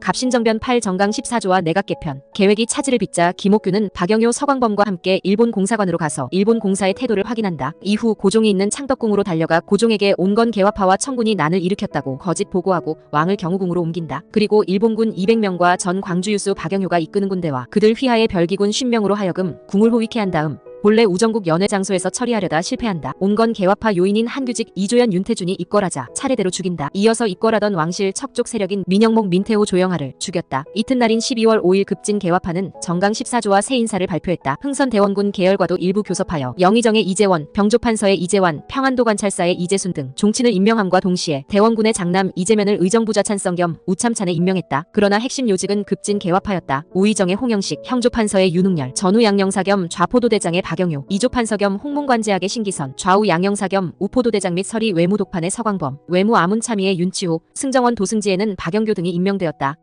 갑신정변 8 정강 14조와 내각 개편. 계획이 차질을 빚자 김옥규는 박영효 서광범과 함께 일본 공사관으로 가서 일본 공사의 태도를 확인한다. 이후 고종이 있는 창덕궁으로 달려가 고종에게 온건 개화파와 청군이 난을 일으켰다고 거짓 보고하고 왕을 경우궁으로 옮긴다. 그리고 일본군 200명과 전 광주유수 박영효가 이끄는 군대와 그들 휘하의 별기군 50명으로 하여금 궁을 호위케 한 다음 본래 우정국 연회 장소에서 처리하려다 실패한다. 온건 개화파 요인인 한규직 이조연 윤태준이 입궐하자 차례대로 죽인다. 이어서 입궐하던 왕실 척족 세력인 민영목 민태호 조영하를 죽였다. 이튿날인 12월 5일 급진 개화파는 정강 14조와 새 인사를 발표했다. 흥선대원군 계열과도 일부 교섭하여 영의정의 이재원, 병조판서의 이재완, 평안도 관찰사의 이재순 등 종친을 임명함과 동시에 대원군의 장남 이재면을 의정부자 찬성 겸 우참찬에 임명했다. 그러나 핵심 요직은 급진 개화파였다. 우의정의 홍영식, 형조판서의 윤웅열, 전후 양령사 겸 좌포도대장의 박영효, 이조판서 겸 홍문관제학의 신기선, 좌우 양형사 겸 우포도대장 및 서리 외무독판의 서광범, 외무 아문참의의 윤치호, 승정원 도승지에는 박영교 등이 임명되었다.